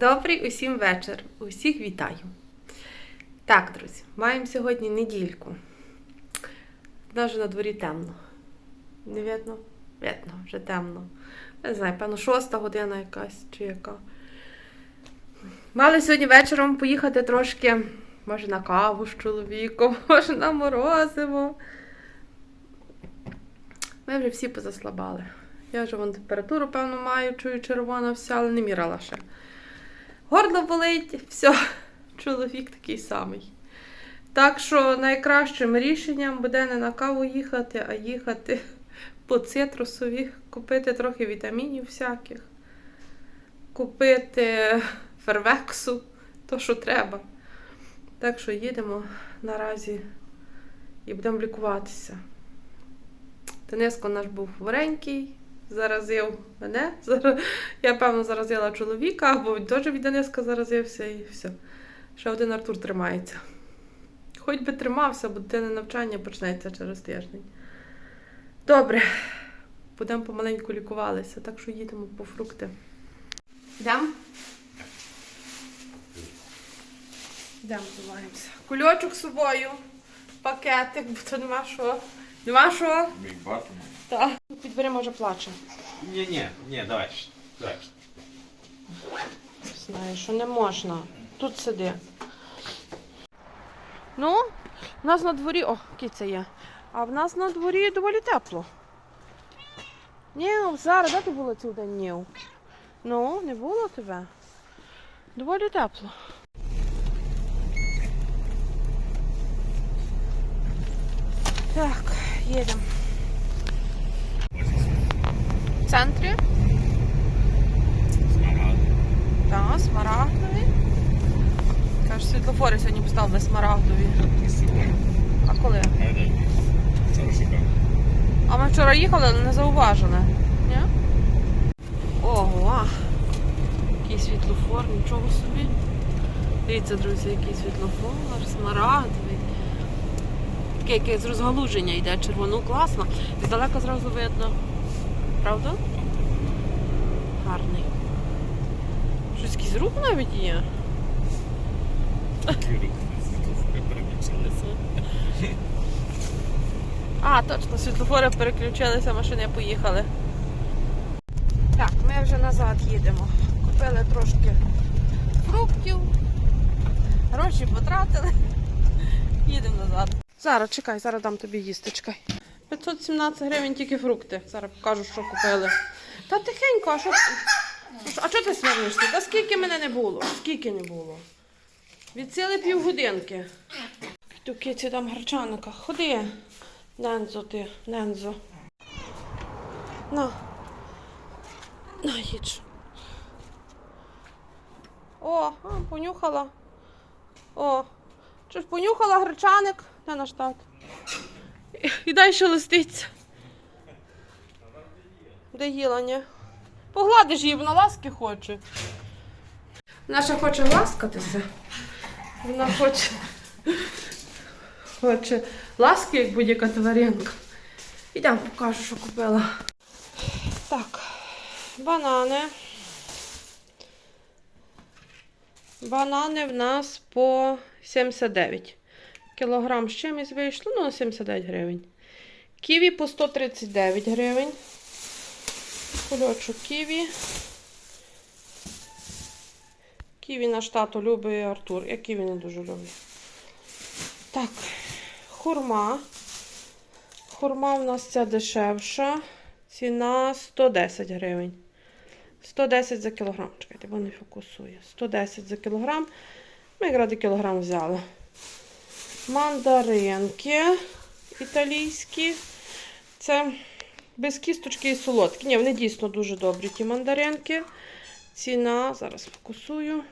Добрий усім вечір. Усіх вітаю. Так, друзі, маємо сьогодні недільку. Навіть на дворі темно. Не видно? Видно, вже темно. Не знаю, певно, шоста година якась чи яка. Мали сьогодні вечором поїхати трошки, може, на каву з чоловіком, може на морозиво. Ми вже всі позаслабали. Я вже вон температуру, певно, маю, чую червона вся, але не мірала ще. Горло болить, все, чоловік такий самий. Так що найкращим рішенням буде не на каву їхати, а їхати по цитрусові, купити трохи вітамінів всяких, купити фервексу, то що треба. Так що їдемо наразі і будемо лікуватися. Дениско наш був хворенький, заразив мене. Я, певно, заразила чоловіка, або теж від Дениска заразився і все. Ще один Артур тримається. Хоч би тримався, бо дитини навчання почнеться через тиждень. Добре, будемо помаленьку лікувалися, так що їдемо по фрукти. Йдемо? Йдемо, займаємося. Кульочок з собою, пакетик, бо то нема що. Нема що? Так. Підбери, може, плаче. Ні, ні, ні, давай. Давай. Знаєш, що не можна. Тут сиди. Ну, в нас на дворі. О, киця є. А в нас на дворі доволі тепло. Ні, зараз, де ти була цілий день? Ні. Ну, не було тебе. Доволі тепло. Так, їдемо. В центрі? Так, смарагдові. Каже, світлофори сьогодні поставили смарагдові. А коли? А ми вчора їхали, але не зауважили. Ні? Ого! Який світлофор, нічого собі. Дивіться, друзі, який світлофор, смарагдовий. Таке якесь розгалуження йде червоно, класно. Здалека зразу видно. Правда? Гарний. Щось якийсь рух навіть є. А, точно, світлофори переключилися, машини поїхали. Так, ми вже назад їдемо. Купили трошки фруктів, гроші потратили. Їдемо назад. Зараз чекай, зараз дам тобі їсти, чекай. 517 гривень тільки фрукти. Зараз покажу, що купили. Та тихенько, а що. А чого ти смієшся? Та скільки мене не було? Скільки не було? Від цілої півгодинки. Ту киці дам гарчаника. Ходи. Нензо ти, Нензо. На. На, їдж. О, а, понюхала. О, чи ж понюхала гречаник? Де наш тат? І- дай ще листиться. Де їла, ні? Погладиш її, вона ласки хоче. Вона ще хоче ласкатися. Вона хоче. Хоче ласки, як будь-яка тваринка. Ідемо, покажу, що купила. Так, банани. Банани в нас по 79. Кілограм з чимось вийшло, ну, на 79 гривень. Ківі по 139 гривень. Кульочок ківі. Ківі наш тато любить Артур. Я ківі не дуже люблю. Так, хурма. Хурма у нас ця дешевша. Ціна 110 гривень. 110 за кілограм. Чекайте, бо не фокусує. 110 за кілограм. Ми якраз кілограм взяли. Мандаринки італійські. Це без кісточки і солодкі. Ні, вони дійсно дуже добрі, ті мандаринки. Ціна, зараз фокусую.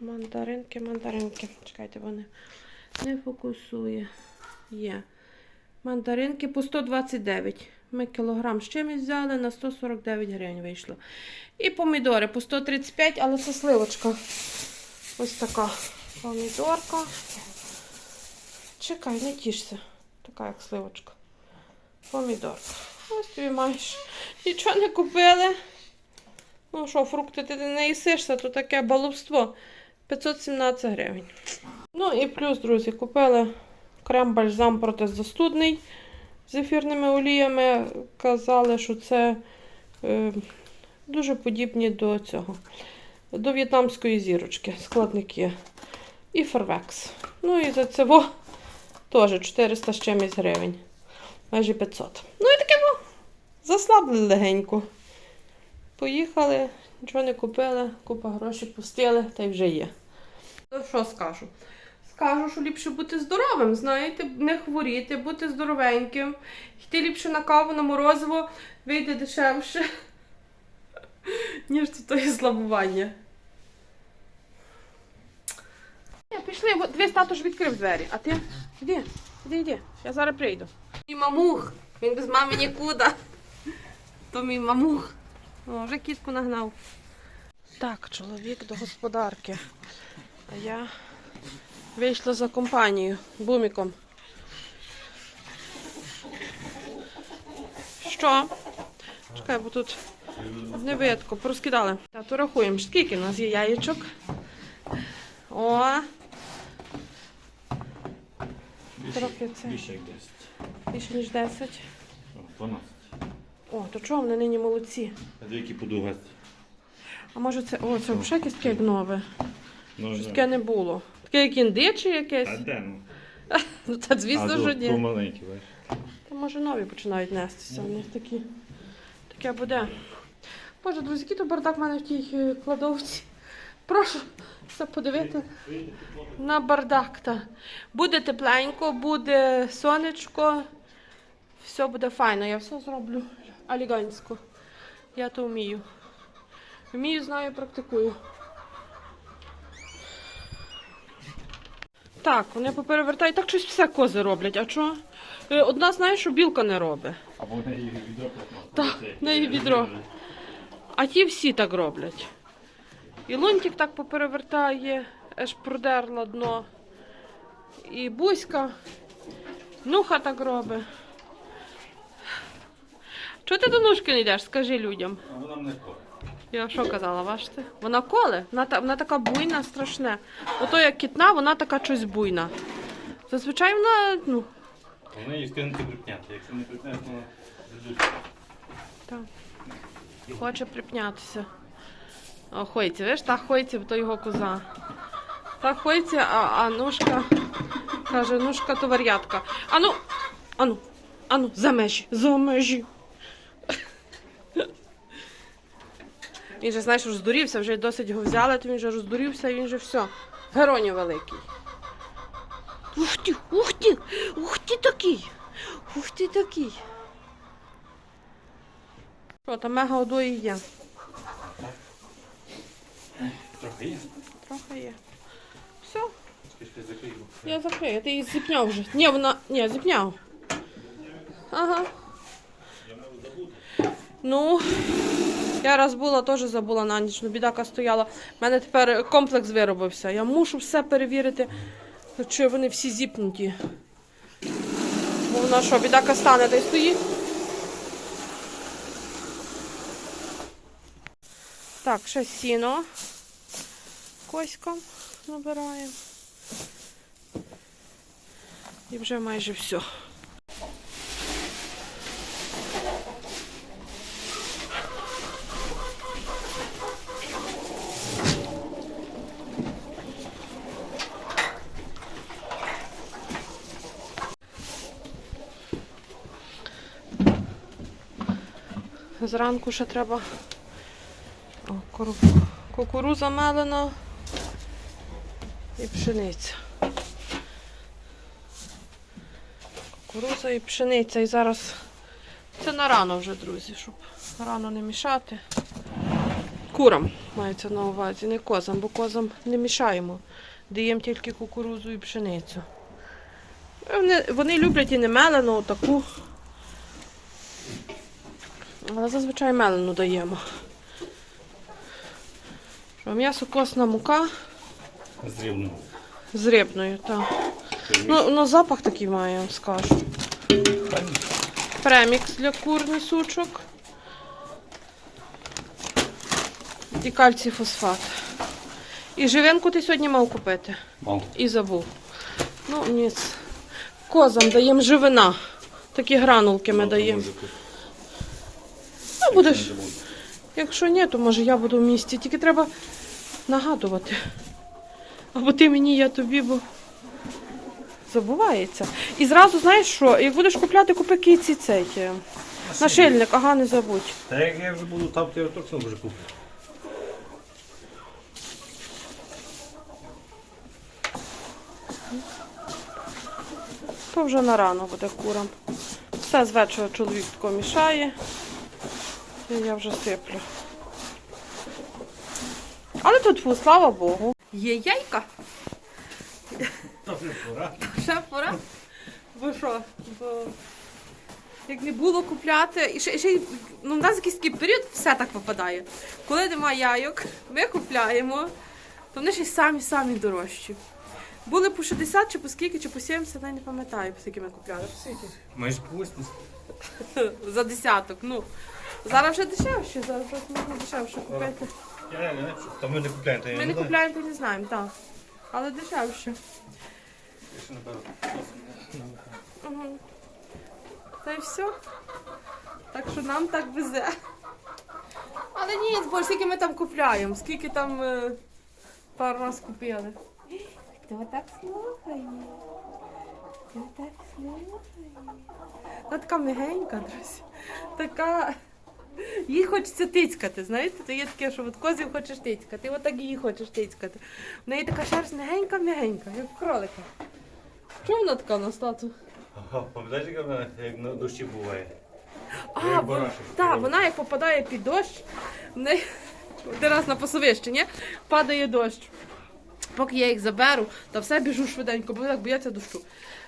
Мандаринки, мандаринки. Чекайте, вони не фокусує. Є. Мандаринки по 129. Ми кілограм з чимось взяли, на 149 гривень вийшло. І помідори по 135, але це сливочка. Ось така помідорка. Чекай, не тішся. Така як сливочка. Помідорка. Ось тобі маєш. Нічого не купили. Ну що, фрукти ти не їсишся, то таке баловство. 517 гривень. Ну і плюс, друзі, купили крем-бальзам протизастудний з ефірними оліями. Казали, що це е, дуже подібні до цього. До в'єтнамської зірочки, складники. І фарвекс. Ну і за це во, теж 400 з чимось гривень. Майже 500. Ну і таке во. Заслабли легенько. Поїхали, нічого не купили, купа грошей пустили, та й вже є. Ну що скажу? Скажу, що ліпше бути здоровим, знаєте, не хворіти, бути здоровеньким. Йти ліпше на каву, на морозиво, вийде дешевше, ніж то слабування. Ні, пішли, дивись, тато ж відкрив двері, а ти? Іди, іди, іди, я зараз прийду. Мій мамух, він без мами нікуди. То мій мамух. О, вже кітку нагнав. Так, чоловік до господарки. А я вийшла за компанію буміком. Що? Чекай, бо тут не видко, порозкидали. Та то рахуємо, скільки у нас є яєчок. О! Трохи це Більше як 10. більше ніж 10. О, 12. О, то чого вони нині молодці? А дві які подугати. А може це. О, це взагалі якесь таке як нове. Ну, Щось таке не було. Таке як інди чи якесь? А де ну? Ну, та звісно, що ні. маленькі, бачиш. Та може нові починають нестися. У них такі. Таке буде. Боже, друзі, який то бардак в мене в тій е, кладовці. Прошу все подивити на бардак. Та. Буде тепленько, буде сонечко. Все буде файно. Я все зроблю алігансько. Я то вмію. Вмію, знаю, практикую. Так, вони поперевертають. Так щось все кози роблять. А що? Е, Одна знає, що білка не робить. Або в неї відро Так, в неї відро. А ті всі так роблять. І лунтик так поперевертає, аж продерла дно. І Буська, нуха так робить. Чого ти до нушки не йдеш? Скажи людям. А вона мене коле. Я що казала, бачите? Вона коле, вона, та- вона така буйна, страшне. Ото як кітна, вона така щось буйна. Зазвичай вона, ну, Вони її скинути припняти. Якщо не припняти, то зайдуть. Так. Хоче припнятися. Хойці, видиш, та Хойці, то його коза. Та Хойці, а, а каже, нушка то вар'ятка. Ану, ану, ану, за межі, за межі. Він же, знаєш, роздурівся, вже досить його взяли, то він вже роздурівся і він же все. Геронів великий. Ух ти, ух ти, ух ти такий, ух ти такий. Що, там мега одої є. Трохи є. Трохи є. Все, я закрию. Ти її зіпняв вже. Ні, вона. Ні, зіпняв. Ага. Ну, я раз була, теж забула на ніч. Ну, бідака стояла. У мене тепер комплекс виробився. Я мушу все перевірити, чи вони всі зіпнуті. Бо вона що, бідака стане та й стоїть. Так, ще сіно. Коськом набираємо. І вже майже все. Зранку ще треба О, кукуруза мелена і пшениця. Кукуруза і пшениця. І зараз це на рано вже, друзі, щоб рано не мішати. Курам мається на увазі, не козам, бо козам не мішаємо. Даємо тільки кукурузу і пшеницю. Вони, вони люблять і не мелену, таку. Але зазвичай мелену даємо. М'ясо косна мука З рівним. з рибною, так. Ну, ну, запах такий має, я вам скажу. Премікс для кур несучок. І кальцій фосфат. І живенку ти сьогодні мав купити. Мав. І забув. Ну, ніц. Козам даємо живина. Такі гранулки ми даємо. Ну, будеш. Якщо ні, то може я буду в місті. Тільки треба нагадувати. Або ти мені, я тобі, бо забувається. І зразу знаєш що? Як будеш купляти, купи кійці цей. е, Нашильник, ага, не забудь. Та як я вже буду там, то я точно вже куплю. То вже на рано буде курам. Все з вечора чоловік тако мішає. І я вже сиплю. Але тут, фу, слава Богу. Є яйка. Та вже пора. Ще пора. Бо що? Бо як не було купляти, і ще, ще й, ну, в нас якийсь такий період все так випадає. Коли немає яйок, ми купляємо, то вони ще й самі-самі дорожчі. Були по 60 чи по скільки, чи по 70, навіть не пам'ятаю, по скільки ми купляли. По скільки? Майже по 80. За десяток. Ну, зараз вже дешевше, зараз можна дешевше купити. Я не Та ми не купляємо, то я Ми не купляємо, то не знаємо, так. Але дешевше. Угу. Та й все. Так що нам так везе. Але ні, бо скільки ми там купляємо, скільки там е, пару раз купили. Хто так слухає? Хто так слухає? Вона така мягенька, друзі. Така. Їй хочеться тицькати, знаєте? То є таке, що от козів хочеш тицькати, от так її хочеш тицькати. В неї така шерсть мягенька-мягенька, як в кролика. Чому вона така на стату? Пам'ятаєш, яка вона як на дощі буває? А, Як вон, барашек так, вона як попадає під дощ, в неї один раз на пасовище, ні? падає дощ. Поки я їх заберу, то все біжу швиденько, бо так бояться дощу.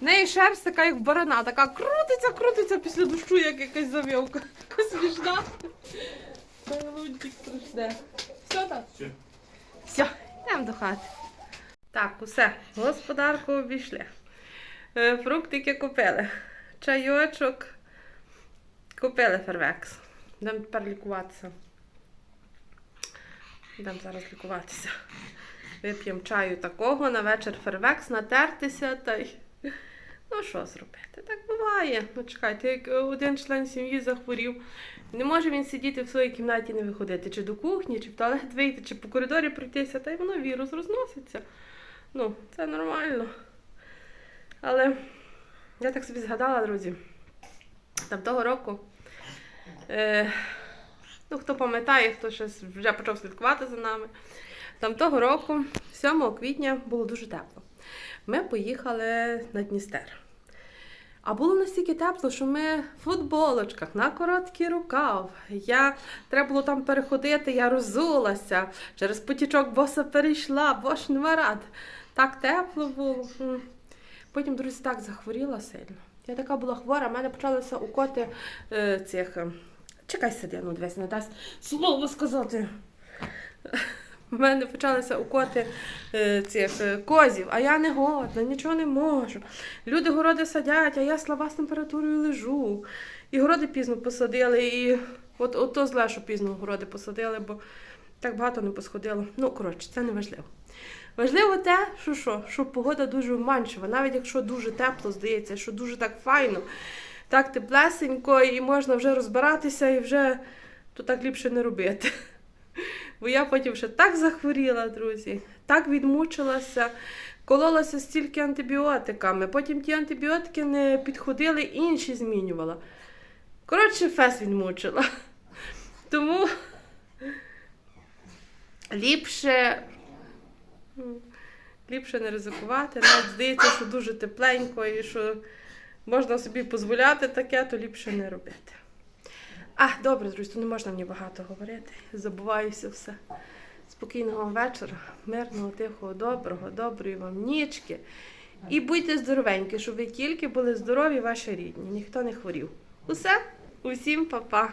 В неї шерсть така, як барана, така крутиться, крутиться після дощу, як якась завівка. Така смішна. Та лунтик страшне. Все так? Все. Все, йдемо до хати. Так, усе, господарку обійшли. Е, Фруктики купили. Чайочок. Купили фервекс. Йдемо тепер лікуватися. Йдемо зараз лікуватися. Вип'ємо чаю такого, на вечір фервекс, натертися та й. Ну, що зробити? Так буває. Ну, чекайте, як один член сім'ї захворів, не може він сидіти в своїй кімнаті і не виходити, чи до кухні, чи в туалет вийти, чи по коридорі пройтися, та й воно вірус розноситься. Ну, це нормально. Але я так собі згадала, друзі, там того року. Е, ну, хто пам'ятає, хто щось вже почав слідкувати за нами. Там того року, 7 квітня, було дуже тепло. Ми поїхали на Дністер. А було настільки тепло, що ми в футболочках на короткий рукав. Я треба було там переходити, я розулася. Через потічок боса перейшла, бош не рад. Так тепло було. Потім, друзі, так захворіла сильно. Я така була хвора, в мене почалися укоти е, цих. е, Чекай сиди, ну дивись, не дасть слово сказати. У мене почалися укоти е, цих е, козів, а я не годна, нічого не можу. Люди городи садять, а я слаба з температурою лежу. І городи пізно посадили, і от, от то зле, що пізно городи посадили, бо так багато не посходило. Ну, коротше, це не важливо. Важливо те, що що, що погода дуже обманчива, навіть якщо дуже тепло здається, що дуже так файно, так теплесенько, і можна вже розбиратися, і вже то так ліпше не робити. Бо я потім ще так захворіла, друзі, так відмучилася, кололася стільки антибіотиками. Потім ті антибіотики не підходили, інші змінювала. Коротше, фес відмучила. Тому ліпше, ліпше не ризикувати. Навіть здається, що дуже тепленько і що можна собі дозволяти таке, то ліпше не робити. А, добре, друзі, то не можна мені багато говорити. Забуваюся все. Спокійного вечора, мирного, тихого, доброго, доброї вам нічки. І будьте здоровенькі, щоб ви тільки були здорові, ваші рідні, ніхто не хворів. Усе, усім па-па.